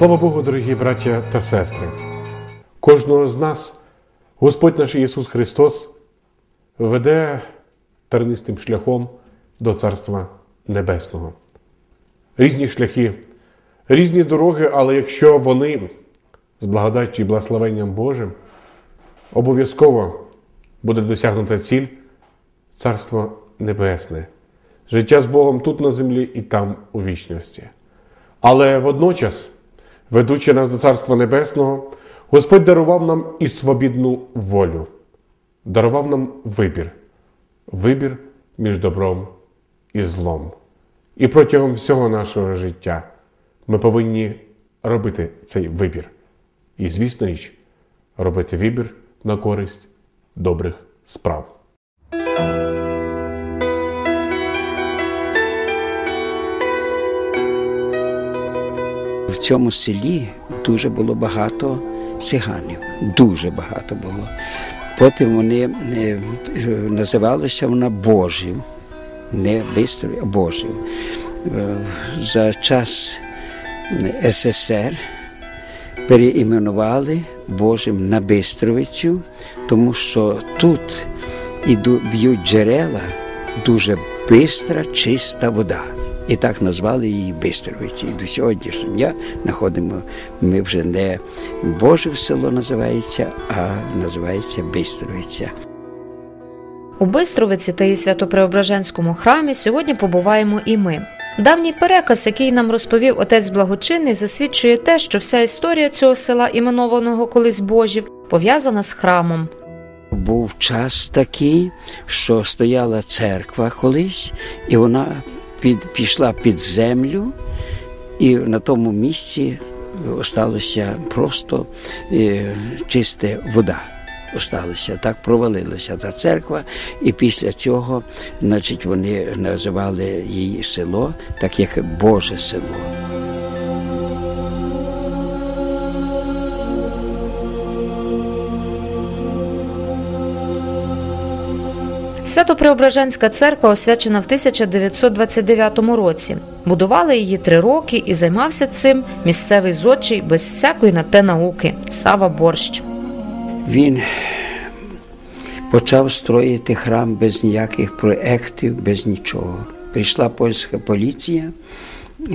Слава Богу, дорогі браття та сестри! Кожного з нас Господь наш Ісус Христос веде тернистим шляхом до Царства Небесного. Різні шляхи, різні дороги, але якщо вони з благодаттю і благословенням Божим, обов'язково буде досягнута ціль Царство Небесне, життя з Богом тут на землі і там у вічності. Але водночас, ведучи нас до Царства Небесного, Господь дарував нам і свобідну волю, дарував нам вибір, вибір між добром і злом. І протягом всього нашого життя ми повинні робити цей вибір. І, звісно річ, робити вибір на користь добрих справ. Цьому селі дуже було багато циганів, дуже багато було. Потім вони е, називалися вона Божів, не бистрий, а Божів. Е, За час СССР переіменували Божим на Бистровицю, тому що тут іду, б'ють джерела дуже бистра, чиста вода. І так назвали її Бистровиці. І до сьогоднішнього дня знаходимо, ми вже не Боже село називається, а називається Бистровиця. У Бистровиці та її Свято-Преображенському храмі сьогодні побуваємо і ми. Давній переказ, який нам розповів отець Благочинний, засвідчує те, що вся історія цього села, іменованого колись Божів, пов'язана з храмом. Був час такий, що стояла церква колись, і вона під, пішла під землю, і на тому місці осталася просто е, чиста вода. Осталося так, провалилася та церква, і після цього, значить, вони називали її село, так як Боже село. Свято-Преображенська церква освячена в 1929 році. Будували її три роки і займався цим місцевий зодчий без всякої на те науки Сава Борщ. Він почав строїти храм без ніяких проєктів, без нічого. Прийшла польська поліція,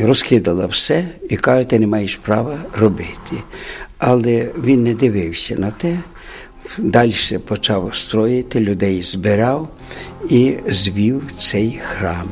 розкидала все і каже, ти не маєш права робити. Але він не дивився на те. Далі почав строїти, людей збирав і звів цей храм.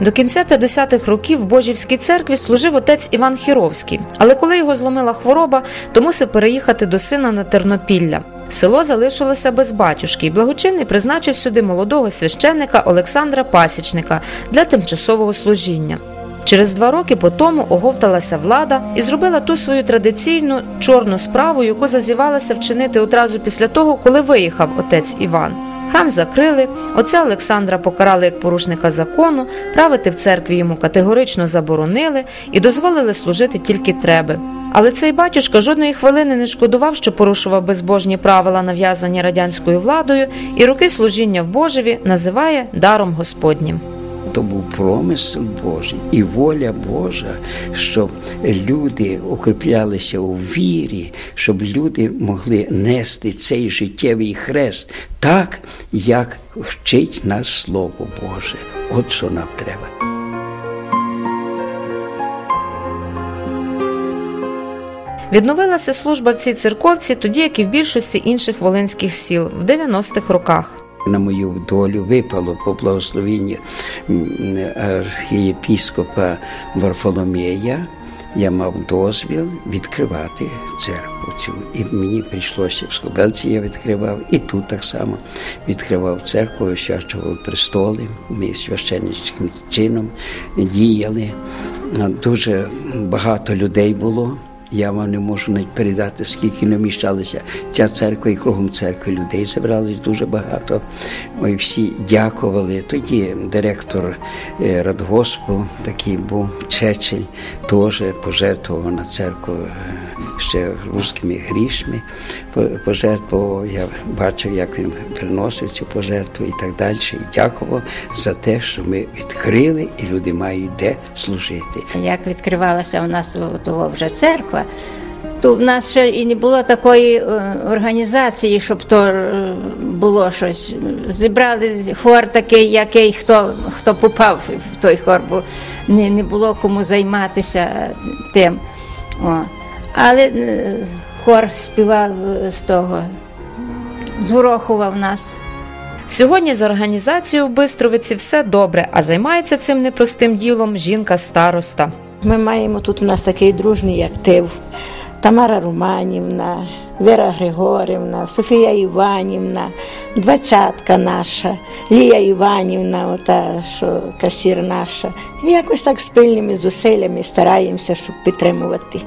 До кінця 50-х років в Божівській церкві служив отець Іван Хіровський, але коли його зломила хвороба, то мусив переїхати до сина на Тернопілля. Село залишилося без батюшки, і благочинний призначив сюди молодого священника Олександра Пасічника для тимчасового служіння. Через два роки по тому оговталася влада і зробила ту свою традиційну чорну справу, яку зазівалася вчинити одразу після того, коли виїхав отець Іван. Храм закрили, отця Олександра покарали як порушника закону, правити в церкві йому категорично заборонили і дозволили служити тільки треби. Але цей батюшка жодної хвилини не шкодував, що порушував безбожні правила, нав'язані радянською владою, і роки служіння в Божеві називає даром Господнім. То був промисел Божий і воля Божа, щоб люди укріплялися у вірі, щоб люди могли нести цей життєвий хрест так, як вчить нас Слово Боже. От що нам треба. Відновилася служба в цій церковці тоді, як і в більшості інших волинських сіл в 90-х роках. На мою долю випало по благословенню архієпіскопа Варфоломея. Я мав дозвіл відкривати церкву цю. І мені прийшлося в Скобелці я відкривав, і тут так само відкривав церкву, освячував престоли. Ми священничним чином діяли. Дуже багато людей було. Я вам не можу навіть передати, скільки не вміщалися ця церква і кругом церкви людей зібрались дуже багато. Ми всі дякували. Тоді директор радгоспу такий був Чечель, теж пожертвував на церкву ще русскими грішми. По- пожертвував, я бачив, як він приносив цю пожертву і так далі. І дякував за те, що ми відкрили, і люди мають де служити. Як відкривалася у нас того вже церква, то в нас ще і не було такої е, організації, щоб то е, було щось. Зібрали хор такий, який хто, хто попав в той хор, бо не, не було кому займатися тим. О. Але е, хор співав е, з того, з Горохова в нас. Сьогодні з організацією в Бистровиці все добре, а займається цим непростим ділом жінка-староста. Ми маємо тут у нас такий дружний актив. Тамара Романівна, Віра Григорівна, Софія Іванівна, двадцятка наша, Лія Іванівна, ота, що касір наша. І якось так спільними зусиллями стараємося, щоб підтримувати,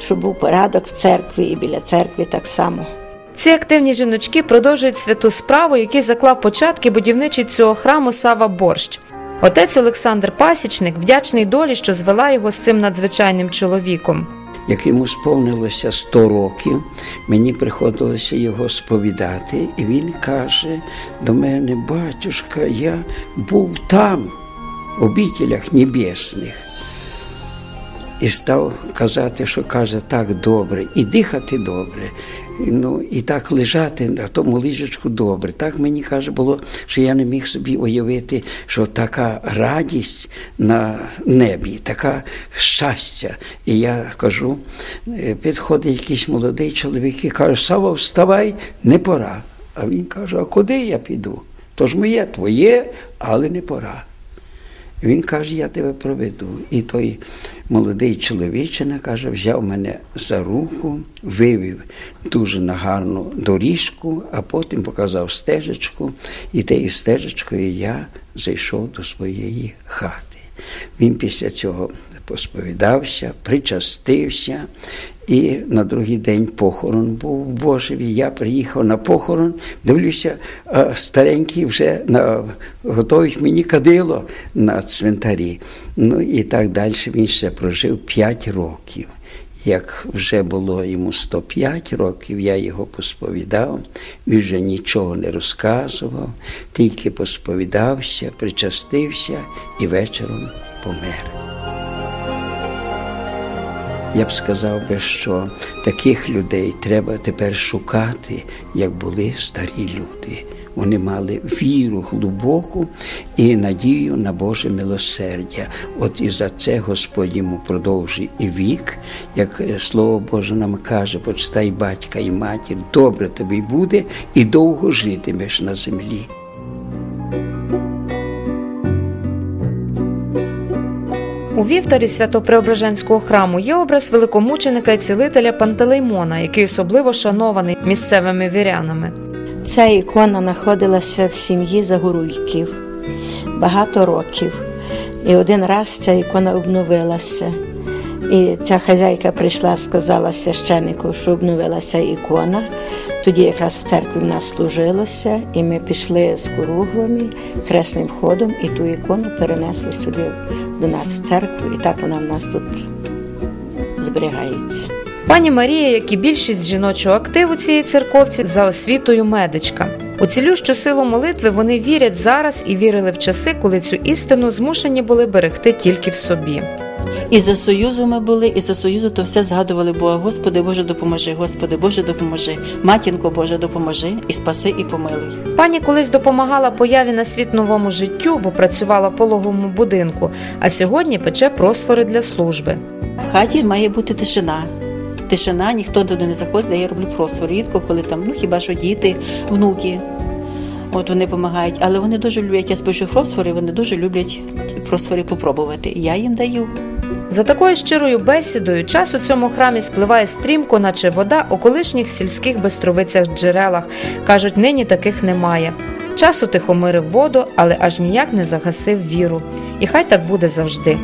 щоб був порядок в церкві і біля церкви так само. Ці активні жіночки продовжують святу справу, який заклав початки будівничий цього храму Сава Борщ. Отець Олександр Пасічник вдячний долі, що звела його з цим надзвичайним чоловіком. Як йому сповнилося 100 років, мені приходилося його сповідати, і він каже до мене, батюшка, я був там, в обітелях небесних. І став казати, що каже так добре, і дихати добре, ну, і так лежати на тому ліжечку добре. Так мені каже, було, що я не міг собі уявити, що така радість на небі, така щастя. І я кажу, е, підходить якийсь молодий чоловік і каже, Сава, вставай, не пора. А він каже, а куди я піду? То ж моє, твоє, але не пора. Він каже, я тебе проведу. І той молодий чоловічина каже, взяв мене за руку, вивів дуже на гарну доріжку, а потім показав стежечку, і тією стежечкою я зайшов до своєї хати. Він після цього посповідався, причастився, і на другий день похорон був в Божеві. Я приїхав на похорон, дивлюся, старенький вже на, готують мені кадило на цвинтарі. Ну і так далі він ще прожив 5 років. Як вже було йому 105 років, я його посповідав, він вже нічого не розказував, тільки посповідався, причастився і вечором помер. Я б сказав би, що таких людей треба тепер шукати, як були старі люди. Вони мали віру глибоку і надію на Боже милосердя. От і за це Господь йому продовжує і вік, як Слово Боже нам каже, почитай батька і матір, добре тобі буде і довго житимеш на землі. У вівтарі Свято-Преображенського храму є образ великомученика і цілителя Пантелеймона, який особливо шанований місцевими вірянами. Ця ікона знаходилася в сім'ї Загоруйків багато років. І один раз ця ікона обновилася. І ця хазяйка прийшла, сказала священнику, що обновилася ікона. Тоді якраз в церкві в нас служилося, і ми пішли з коругвами хресним ходом, і ту ікону перенесли сюди до нас в церкву, і так вона в нас тут зберігається. Пані Марія, як і більшість жіночого активу цієї церковці, за освітою медичка. У цілющу силу молитви вони вірять зараз і вірили в часи, коли цю істину змушені були берегти тільки в собі. І за союзу ми були, і за союзу то все згадували Бога. Господи Боже, допоможи, Господи Боже, допоможи. Матінко Боже, допоможи і спаси, і помилуй. Пані колись допомагала появі на світ новому життю, бо працювала в пологовому будинку, а сьогодні пече просфори для служби. В хаті має бути тишина. Тишина, ніхто туди не заходить, я роблю просвор. Рідко, коли там, ну хіба що діти, внуки. От вони допомагають, але вони дуже люблять, я спечу фосфори, вони дуже люблять просфори попробувати. Я їм даю. За такою щирою бесідою час у цьому храмі спливає стрімко, наче вода у колишніх сільських бестровицях джерелах. Кажуть, нині таких немає. Час утихомирив воду, але аж ніяк не загасив віру. І хай так буде завжди.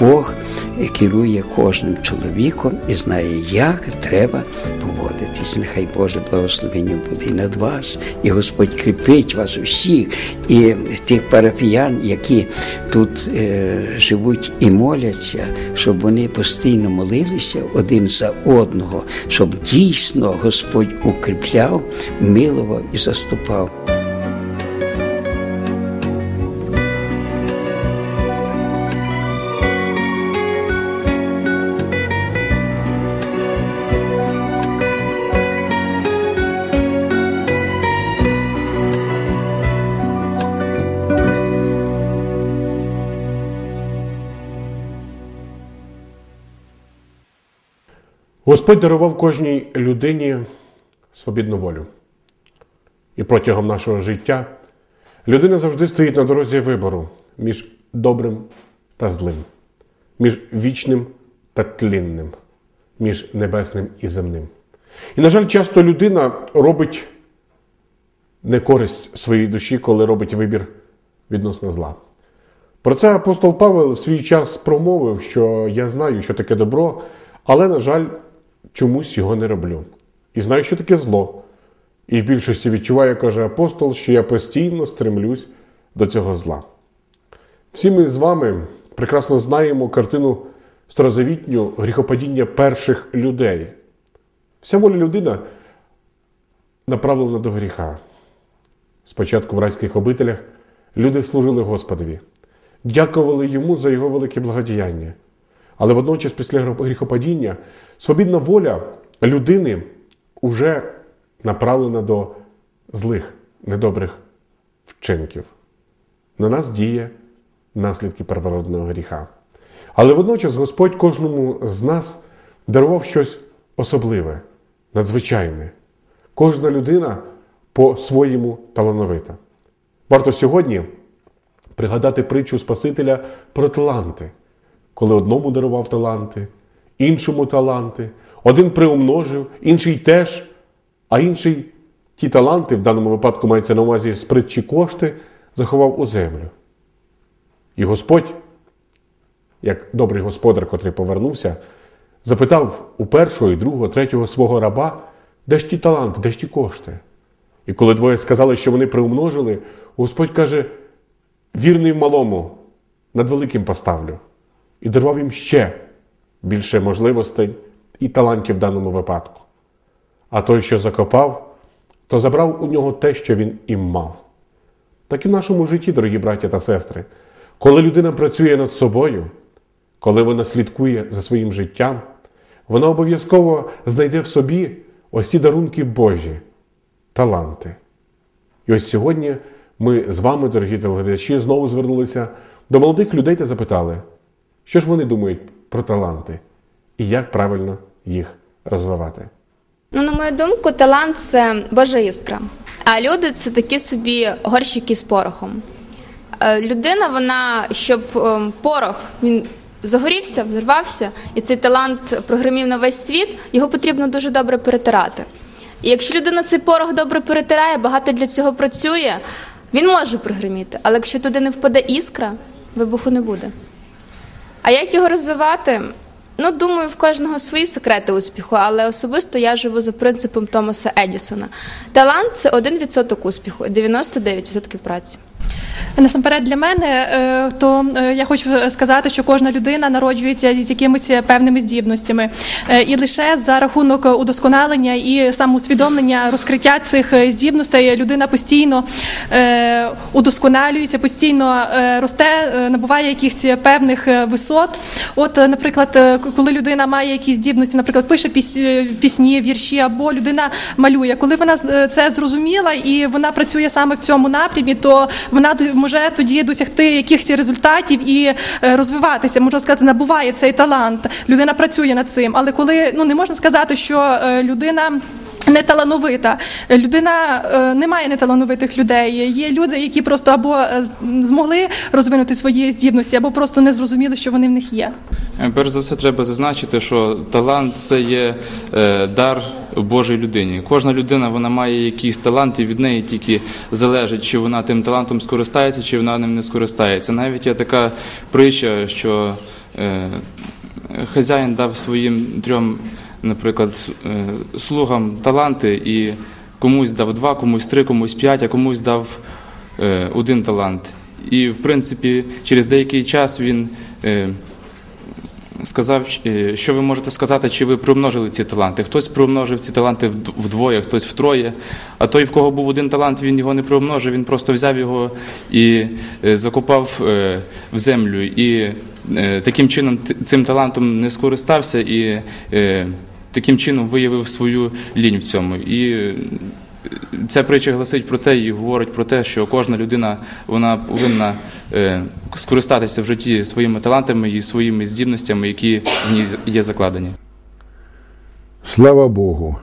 Бог керує кожним чоловіком і знає, як треба поводитись. Нехай Боже благословення буде і над вас, і Господь кріпить вас усіх, і тих парафіян, які тут е, живуть і моляться, щоб вони постійно молилися один за одного, щоб дійсно Господь укріпляв, милував і заступав. Господь дарував кожній людині свобідну волю. І протягом нашого життя людина завжди стоїть на дорозі вибору між добрим та злим, між вічним та тлінним, між небесним і земним. І, на жаль, часто людина робить не користь своїй душі, коли робить вибір відносно зла. Про це апостол Павел в свій час промовив, що я знаю, що таке добро, але, на жаль, чомусь його не роблю. І знаю, що таке зло. І в більшості відчуваю, каже апостол, що я постійно стремлюсь до цього зла. Всі ми з вами прекрасно знаємо картину старозавітню гріхопадіння перших людей. Вся воля людина направлена до гріха. Спочатку в райських обителях люди служили Господові, дякували йому за його велике благодіяння. Але водночас, після гріхопадіння, свобідна воля людини вже направлена до злих, недобрих вчинків. На нас діє наслідки первородного гріха. Але водночас Господь кожному з нас дарував щось особливе, надзвичайне. Кожна людина по-своєму талановита. Варто сьогодні пригадати притчу Спасителя про таланти, коли одному дарував таланти, іншому таланти, один приумножив, інший теж, а інший ті таланти, в даному випадку мається на увазі з притчі кошти, заховав у землю. І Господь, як добрий господар, котрий повернувся, запитав у першого, і другого, третього свого раба, де ж ті таланти, де ж ті кошти? І коли двоє сказали, що вони приумножили, Господь каже: вірний в малому, над великим поставлю. І дарував їм ще більше можливостей і талантів в даному випадку. А той, що закопав, то забрав у нього те, що він і мав. Так і в нашому житті, дорогі браття та сестри, коли людина працює над собою, коли вона слідкує за своїм життям, вона обов'язково знайде в собі ось ці дарунки Божі, таланти. І ось сьогодні ми з вами, дорогі телеглядачі, знову звернулися до молодих людей та запитали, що ж вони думають про таланти і як правильно їх розвивати. Ну, на мою думку, талант це Божа іскра. А люди це такі собі горщики з порохом. Е, Людина, вона, щоб е, порох він загорівся, взорвався, і цей талант прогримів на весь світ, його потрібно дуже добре перетирати. І якщо людина цей порох добре перетирає, багато для цього працює, він може прогриміти. Але якщо туди не впаде іскра, вибуху не буде. А як його розвивати? Ну, думаю, в кожного свої секрети успіху, але особисто я живу за принципом Томаса Едісона. Талант це 1% успіху, 99% праці. Насамперед для мене, е, то е, я хочу сказати, що кожна людина народжується з якимись певними здібностями, Е, і лише за рахунок удосконалення і самоусвідомлення розкриття цих здібностей людина постійно удосконалюється, постійно росте, набуває якихось певних висот. От, наприклад, коли людина має якісь здібності, наприклад, пише піс- пісні, вірші, або людина малює. Коли вона це зрозуміла і вона працює саме в цьому напрямі, то вона може тоді досягти якихось результатів і е, розвиватися. Можна сказати, набуває цей талант. Людина працює над цим. Але коли ну не можна сказати, що е, людина. Не талановита людина е, немає неталановитих людей. Є люди, які просто або е, змогли розвинути свої здібності, або просто не зрозуміли, що вони в них є. Е, Перш за все, треба зазначити, що талант це є е, дар Божій людині. Кожна людина вона має якийсь талант, і від неї тільки залежить, чи вона тим талантом скористається, чи вона ним не скористається. Навіть є така притча, що е, хазяїн дав своїм трьом, наприклад, е, слугам таланти, і комусь дав два, комусь три, комусь п'ять, а комусь дав е, один талант. І, в принципі, через деякий час він е, сказав, е, що ви можете сказати, чи ви примножили ці таланти. Хтось примножив ці таланти вдвоє, хтось втроє. А той, в кого був один талант, він його не примножив, він просто взяв його і е, закопав е, в землю. І таким чином цим талантом не скористався і таким чином виявив свою лінь в цьому. І Ця притча гласить про те і говорить про те, що кожна людина вона повинна е, скористатися в житті своїми талантами і своїми здібностями, які в ній є закладені. Слава Богу,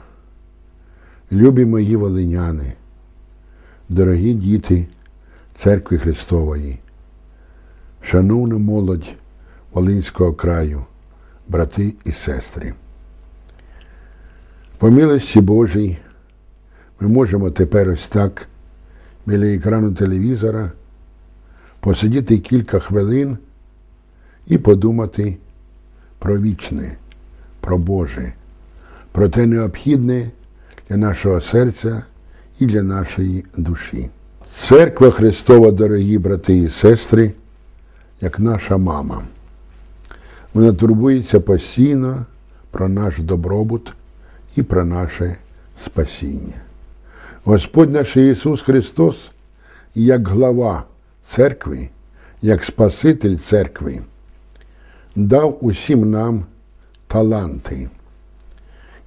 любі мої волиняни, дорогі діти Церкви Христової, шановна молодь Волинського краю, брати і сестри. По милості Божій ми можемо тепер ось так біля екрану телевізора посидіти кілька хвилин і подумати про вічне, про Боже про те необхідне для нашого серця і для нашої душі. Церква Христова, дорогі брати і сестри, як наша мама. Вона турбується постійно про наш добробут і про наше спасіння. Господь наш Ісус Христос, як глава церкви, як Спаситель церкви, дав усім нам таланти.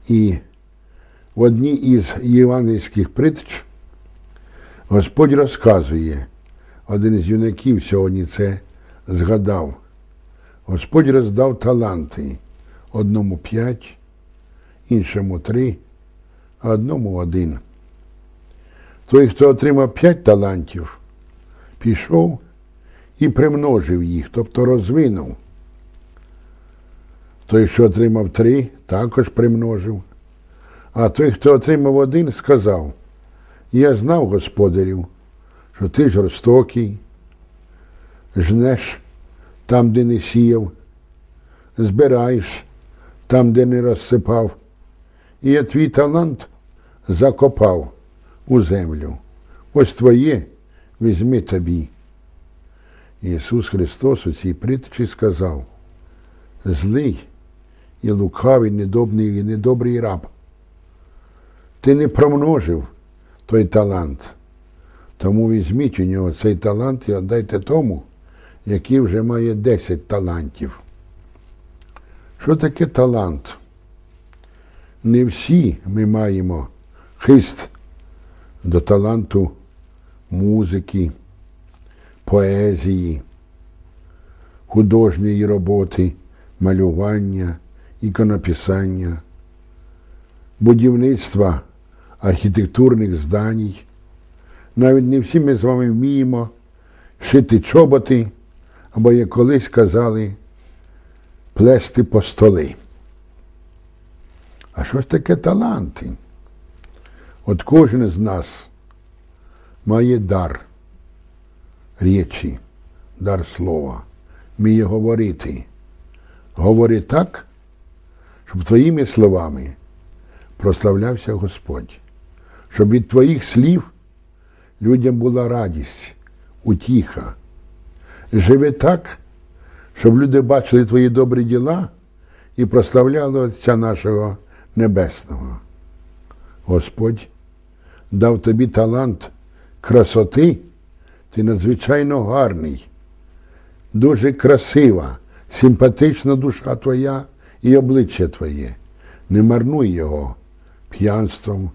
І в одній із євангельських притч Господь розказує, один з юнаків сьогодні це згадав. Господь роздав таланти одному п'ять, іншому три, а одному один. Той, хто отримав п'ять талантів, пішов і примножив їх, тобто розвинув. Той, що отримав три, також примножив. А той, хто отримав один, сказав: Я знав, господарів, що ти жорстокий, жнеш там, де не сіяв, збираєш там, де не розсипав, і я твій талант закопав у землю. Ось твоє візьми тобі. Ісус Христос у цій притчі сказав: злий і лукавий, недобний і недобрий раб. Ти не промножив той талант. Тому візьміть у нього цей талант і віддайте тому, який вже має 10 талантів. Що таке талант? Не всі ми маємо хист до таланту музики, поезії, художньої роботи, малювання, іконописання, будівництва архітектурних зданій. Навіть не всі ми з вами вміємо шити чоботи, або, як колись казали, плести по столи. А що ж таке таланти? От кожен з нас має дар речі, дар слова, вміє говорити. Говори так, щоб твоїми словами прославлявся Господь, щоб від твоїх слів людям була радість, утіха. Живи так, щоб люди бачили твої добрі діла і прославляли Отця нашого Небесного. Господь дав тобі талант красоти, ти надзвичайно гарний, дуже красива, симпатична душа твоя і обличчя твоє. Не марнуй його п'янством,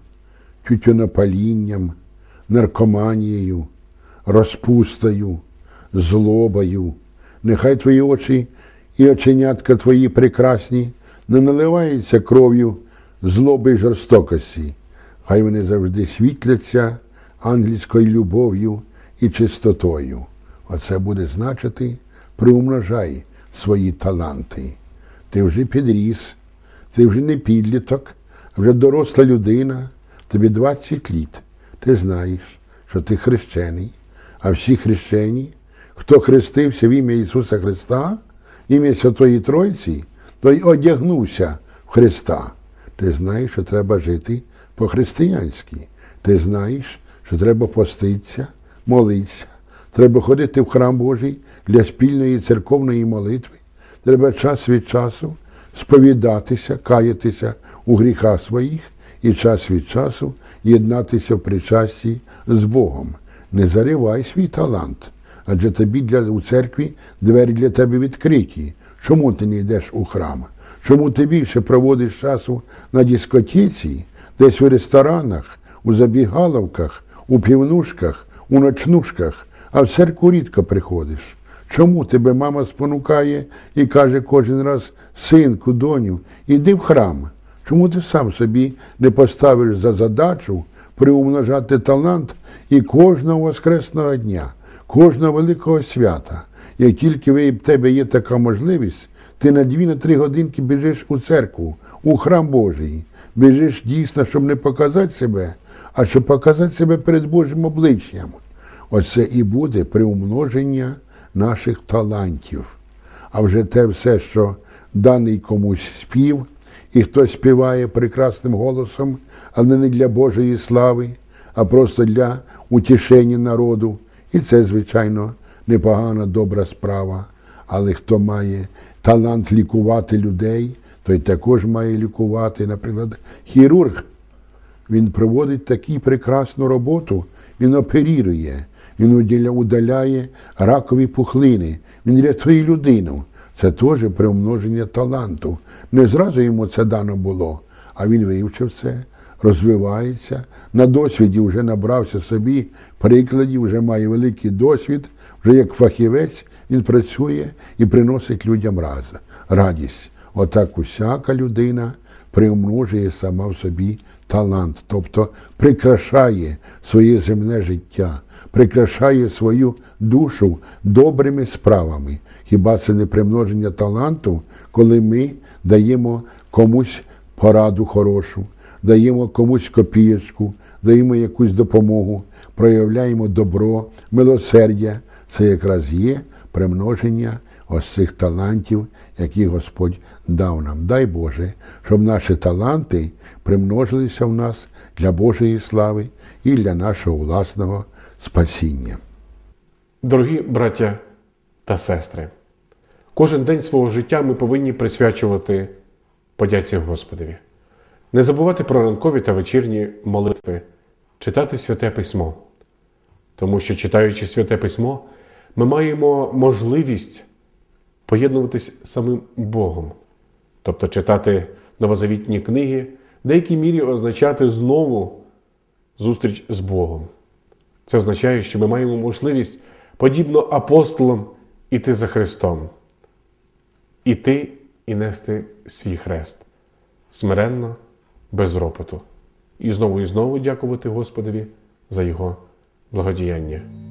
тютюнопалінням, наркоманією, розпустою, злобою. Нехай твої очі і оченятка твої прекрасні не наливаються кров'ю злоби й жорстокості. Хай вони завжди світляться ангельською любов'ю і чистотою. Оце буде значити приумножай свої таланти. Ти вже підріс, ти вже не підліток, вже доросла людина, тобі 20 літ. Ти знаєш, що ти хрещений, а всі хрещені, хто хрестився в ім'я Ісуса Христа, в ім'я Святої Тройці, той одягнувся в Христа. Ти знаєш, що треба жити по-християнськи. Ти знаєш, що треба поститися, молитися, треба ходити в храм Божий для спільної церковної молитви. Треба час від часу сповідатися, каятися у гріхах своїх і час від часу єднатися в причасті з Богом. Не заривай свій талант, адже тобі для, у церкві двері для тебе відкриті. Чому ти не йдеш у храм? Чому ти більше проводиш часу на дискотеці, десь в ресторанах, у забігаловках, у півнушках, у ночнушках, а в церкву рідко приходиш? Чому тебе мама спонукає і каже кожен раз, синку, доню, іди в храм? Чому ти сам собі не поставиш за задачу приумножати талант і кожного воскресного дня, кожного великого свята? Як тільки в тебе є така можливість, ти на дві на три годинки біжиш у церкву, у храм Божий. Біжиш дійсно, щоб не показати себе, а щоб показати себе перед Божим обличчям. Оце і буде приумноження наших талантів. А вже те все, що даний комусь спів, і хтось співає прекрасним голосом, але не для Божої слави, а просто для утішення народу. І це, звичайно, непогана добра справа. Але хто має талант лікувати людей, той також має лікувати, наприклад, хірург. Він проводить таку прекрасну роботу, він оперірує, він удаляє ракові пухлини, він рятує людину. Це теж примноження таланту. Не зразу йому це дано було, а він вивчив це, розвивається. На досвіді вже набрався собі прикладів, вже має великий досвід, вже як фахівець він працює і приносить людям радість. Отак усяка людина приумножує сама в собі талант, тобто прикрашає своє земне життя, прикрашає свою душу добрими справами. Хіба це не примноження таланту, коли ми даємо комусь пораду хорошу, даємо комусь копієчку, даємо якусь допомогу, проявляємо добро, милосердя. Це якраз є примноження ось цих талантів, які Господь дав нам. Дай Боже, щоб наші таланти примножилися в нас для Божої слави і для нашого власного спасіння. Дорогі браття та сестри, кожен день свого життя ми повинні присвячувати подяці Господові, не забувати про ранкові та вечірні молитви, читати святе письмо. Тому що, читаючи святе письмо, ми маємо можливість поєднуватись з самим Богом, тобто читати новозавітні книги, в деякій мірі означати знову зустріч з Богом. Це означає, що ми маємо можливість, подібно апостолам, іти за Христом, іти і нести свій хрест смиренно, без ропоту, і знову і знову дякувати Господові за Його благодіяння.